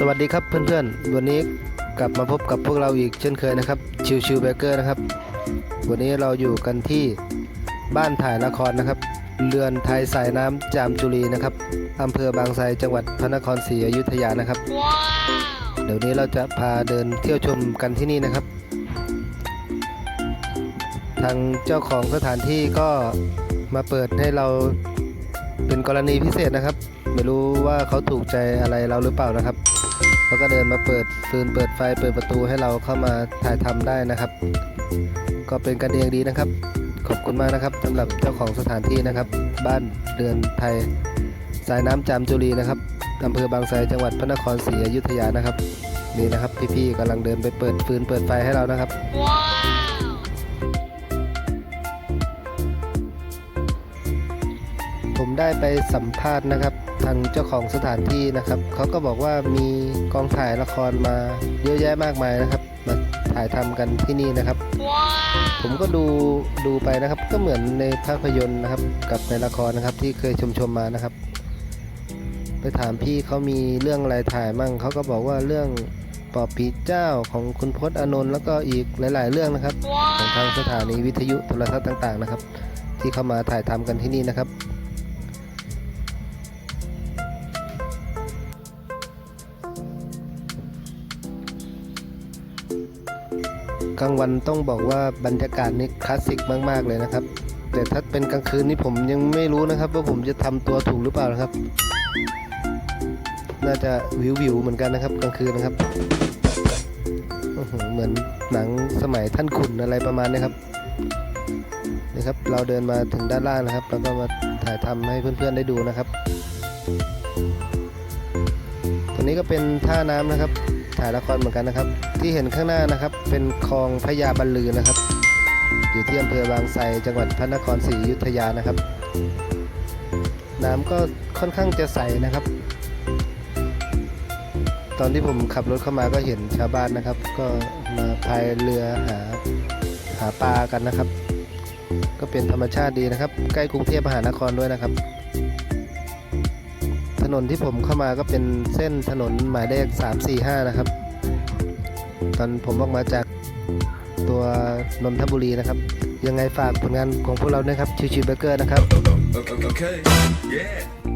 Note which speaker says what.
Speaker 1: สวัสดีครับเพื่อนๆ วันนี้กลับมาพบกับพวกเราอีกเช่นเคยนะครับ ชิวชิวเบเกอร์นะครับ วันนี้เราอยู่กันที่บ้านถ่ายละครนะครับ เรือนไทยสายน้ำจามจุรีนะครับอำเภอบางไทรจังหวัดพระนครศรีอยุธยานะครับ เดี๋ยวนี้เราจะพาเดินเที่ยวชมกันที่นี่นะครับ ทางเจ้าของสถานที่ก็มาเปิดให้เรา เป็นกรณีพิเศษนะครับ ไม่รู้ว่าเขาถูกใจอะไรเราหรือเปล่านะครับเขาก็เดินมาเปิดฟืนเปิดไฟเปิดประตูให้เราเข้ามาถ่ายทำได้นะครับ ก็เป็นกันเองดีนะครับ ขอบคุณมากนะครับสำหรับเจ้าของสถานที่นะครับ บ้านเรือนไทย สายน้ำจามจุรีนะครับอำเภอบางไทรจังหวัดพระนครศรีอยุธยานะครับนี่นะครับ พี่ๆกำลังเดินไปเปิดฟืนเปิดไฟให้เรานะครับ ผมได้ไปสัมภาษณ์นะครับ ทางเจ้าของสถานที่นะครับเขาก็บอกว่ามีกองถ่ายละครมาเยอะแยะมากมายนะครับมาถ่ายทำกันที่นี่นะครับ ผมก็ดูดูไปนะครับ ก็เหมือนในภาพยนตร์นะครับ กับในละครนะครับ ที่เคยชมชมๆมานะครับ ไปถามพี่เขามีเรื่องอะไรถ่ายมั่งเขาก็บอกว่าเรื่องปอบผีเจ้าของคุณพจน์อานนท์แล้วก็อีกหลาย ๆ เรื่องนะครับ ของทางสถานีวิทยุโทรทัศน์ต่าง ๆ นะครับ ที่เข้ามาถ่ายทำกันที่นี่นะครับ กลางวันต้องบอกว่าบรรยากาศนี่คลาสสิกมาก ๆ เลยนะครับ แต่ถ้าเป็นกลางคืนนี่ผมยังไม่รู้นะครับ ว่าผมจะทำตัวถูกหรือเปล่านะครับ น่าจะวิววิวเหมือนกันนะครับ กลางคืนนะครับเหมือนหนังสมัยท่านขุนอะไรประมาณนี้ครับนี่ครับ เราเดินมาถึงด้านล่างนะครับ แล้วก็มาถ่ายทำให้เพื่อนๆได้ดูนะครับตัวนี้ก็เป็นท่าน้ำนะครับ ถ่ายละครเหมือนกันนะครับ ที่เห็นข้างหน้านะครับ เป็นคลองพญาบรรลือนะครับ อยู่ที่อำเภอบางไทรจังหวัดพระนครศรีอยุธยานะครับ น้ำก็ค่อนข้างจะใสนะครับ ตอนที่ผมขับรถเข้ามาก็เห็นชาวบ้านนะครับ ก็มาพายเรือหาหาปลากันนะครับ ก็เป็นธรรมชาติดีนะครับ ใกล้กรุงเทพมหานครด้วยนะครับ นนที่ผมเข้ามาก็เป็นเส้นถนนหมายเลข 345 นะครับ ตอนผมออกมาจากตัวนนทบุรีนะครับ ยังไงฝากผลงานของพวกเราด้วยครับชิวๆเบเกอร์นะครับ
Speaker 2: Okay. Yeah.